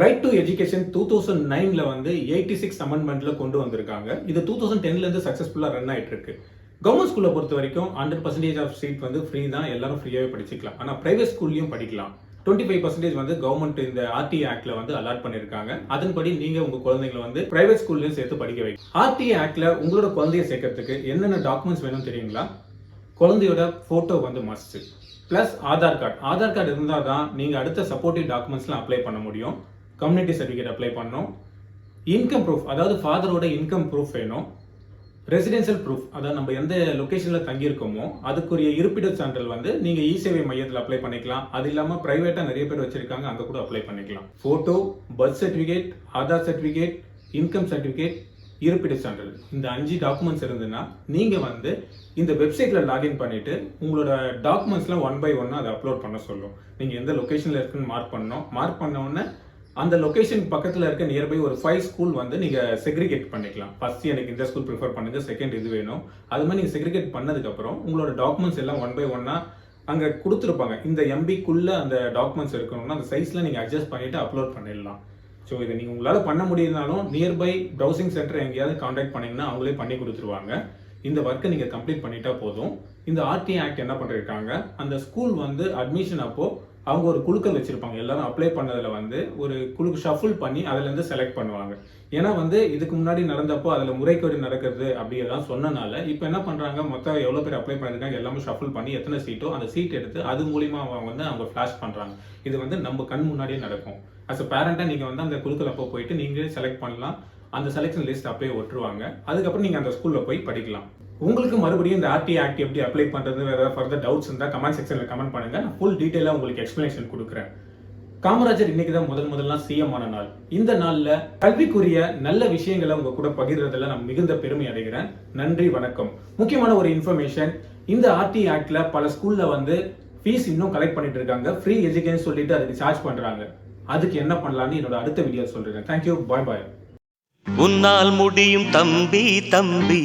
Right to education two thousand நைன்ல வந்து eighty six அமெண்ட்மெண்ட்ல கொண்டு வந்திருக்காங்க. இது டூ தௌசண்ட் டென்லேருந்து சக்ஸஸ்ஃபுல்லாக ரன் ஆயிட்டு இருக்கு கவர்மெண்ட் ஸ்கூலை பொறுத்த வரைக்கும் ஹண்ட்ரட் பர்சன்டேஜ் ஆஃப் சீட் வந்து ஃப்ரீ தான். எல்லாரும் ஃப்ரீயாகவே படிச்சிக்கலாம். ஆனால் ப்ரைவேட் ஸ்கூல்லையும் படிக்கலாம். டுவெண்ட்டி ஃபைவ் பர்சன்டேஜ் வந்து கவர்மெண்ட் இந்த ஆர்டி ஆக்ட்ல வந்து அலாட் பண்ணியிருக்காங்க அதன்படி நீங்க உங்க குழந்தைங்களை வந்து பிரைவேட் ஸ்கூல்லையும் சேர்த்து படிக்க வைக்கும் ஆர்டி ஆக்ட்ல உங்களோட குழந்தைய சேர்க்கறதுக்கு என்னென்ன டாக்குமெண்ட்ஸ் வேணும் தெரியுங்களா? குழந்தையோட போட்டோ வந்து must plus Aadhaar card Aadhaar card இருந்தால் தான் நீங்கள் அடுத்த சப்போர்ட்டிவ் டாக்குமெண்ட்ஸ்லாம் அப்ளை பண்ண முடியும். கம்யூனிட்டி சர்டிஃபிகேட் அப்ளை பண்ணணும் இன்கம் ப்ரூஃப் அதாவது ஃபாதரோட இன்கம் ப்ரூஃப் வேணும். ரெசிடென்ஷியல் ப்ரூஃப் அதாவது நம்ம எந்த லொக்கேஷனில் தங்கியிருக்கோமோ அதுக்குரிய இருப்பிட சான்றிதழ் வந்து நீங்கள் இ சேவை மையத்தில் அப்ளை பண்ணிக்கலாம். அது இல்லாமல் ப்ரைவேட்டாக நிறைய பேர் வச்சுருக்காங்க அங்கே கூட அப்ளை பண்ணிக்கலாம். Photo birth certificate Aadhaar certificate income certificate இருப்பிட சான்றிதழ். இந்த அஞ்சு டாக்குமெண்ட்ஸ் இருந்ததுன்னா நீங்கள் வந்து இந்த வெப்சைட்டில் லாகின் பண்ணிவிட்டு உங்களோட டாக்குமெண்ட்ஸ்லாம் ஒன் பை ஒன்னாக அதை அப்லோட் பண்ண சொல்லும். நீங்கள் எந்த லொக்கேஷனில் இருக்குன்னு மார்க் பண்ணோம் மார்க் பண்ண உடனே அந்த லொக்கேஷன் பக்கத்தில் இருக்க நியர்பை ஒரு ஃபைவ் ஸ்கூல் வந்து நீங்கள் செக்ரிகேட் பண்ணிக்கலாம். ஃபர்ஸ்ட் எனக்கு இந்த ஸ்கூல் ப்ரிஃபர் பண்ணுங்க செகண்ட் இது வேணும். அது மாதிரி நீங்கள் செக்ரிகேட் பண்ணதுக்கப்புறம் உங்களோட டாக்குமெண்ட்ஸ் எல்லாம் ஒன் பை ஒன்னாக அங்கே கொடுத்துருப்பாங்க. இந்த எம்பிக்குள்ளே அந்த டாக்குமெண்ட்ஸ் இருக்கணும்னா அந்த சைஸில் நீங்கள் அட்ஜஸ்ட் பண்ணிவிட்டு அப்லோட் பண்ணிடலாம். ஸோ இதை நீங்கள் உங்களால் பண்ண முடியுதுனாலும் நியர்பை ப்ரௌசிங் சென்டர் எங்கேயாவது காண்டாக்ட் பண்ணிங்கன்னா அவங்களே பண்ணி கொடுத்துருவாங்க. இந்த ஒர்க்கை நீங்கள் கம்ப்ளீட் பண்ணிட்டா போதும். இந்த ஆர்டி ஆக்ட் என்ன பண்ணிருக்காங்க? அந்த ஸ்கூல் வந்து அட்மிஷன் அப்போது அவங்க ஒரு குழுக்கள் வச்சுருப்பாங்க. எல்லாரும் அப்ளை பண்ணதில் வந்து ஒரு குழு ஷஃபிள் பண்ணி அதுலேருந்து செலக்ட் பண்ணுவாங்க. ஏன்னா வந்து இதுக்கு முன்னாடி நடந்தப்போ அதில் முறைகேடு நடக்கிறது அப்படி சொன்னனால இப்போ என்ன பண்ணுறாங்க மொத்தம் எவ்வளோ பேர் அப்ளை பண்ணியிருக்காங்க எல்லாமே ஷஃபுல் பண்ணி எத்தனை சீட்டோ அந்த சீட் எடுத்து அது மூலிமா அவங்க வந்து அவங்க ஃபிளாஷ் பண்ணுறாங்க இது வந்து நம்ம கண் முன்னாடியே நடக்கும். அஸ் அ பேரண்ட்டாக நீங்கள் வந்து அந்த குழுக்கள் அப்போ போயிட்டு நீங்களே செலக்ட் பண்ணலாம். அந்த செலெக்ஷன் லிஸ்ட் அப்பயே ஒட்டுருவாங்க. அதுக்கப்புறம் நீங்கள் அந்த ஸ்கூலில் போய் படிக்கலாம். உங்களுக்கு மறுபடியும் இந்த ஆர்டி ஆக்ட் எப்படி அப்ளை பண்ணுறது வேறு ஏதாவது ஃபர்தர் டவுட்ஸ் இருந்தால் கமெண்ட் செக்ஷனில் கமெண்ட் பண்ணுங்கள் நான் ஃபுல் டீட்டெயிலாக உங்களுக்கு எக்ஸ்பிளனேஷன் கொடுக்குறேன். காமராஜர் இன்னைக்கு தான் முதல் முதல்லாம் சிஎம் ஆன நாள். இந்த நாளில் கல்விக்குரிய நல்ல விஷயங்களை உங்க கூட பகிர்றதுல நான் மிகுந்த பெருமை அடைகிறேன். நன்றி வணக்கம். முக்கியமான ஒரு இன்ஃபர்மேஷன் இந்த ஆர்டி ஆக்ட்ல பல ஸ்கூல்ல வந்து ஃபீஸ் இன்னும் கலெக்ட் பண்ணிட்டு இருக்காங்க. ஃப்ரீ எஜுகேஷன் சொல்லிட்டு அதுக்கு சார்ஜ் பண்றாங்க. அதுக்கு என்ன பண்ணலாம்னு என்னோட அடுத்த வீடியோ சொல்றேன். தேங்க்யூ பாய் பாய் உன்னால் முடியும் தம்பி தம்பி.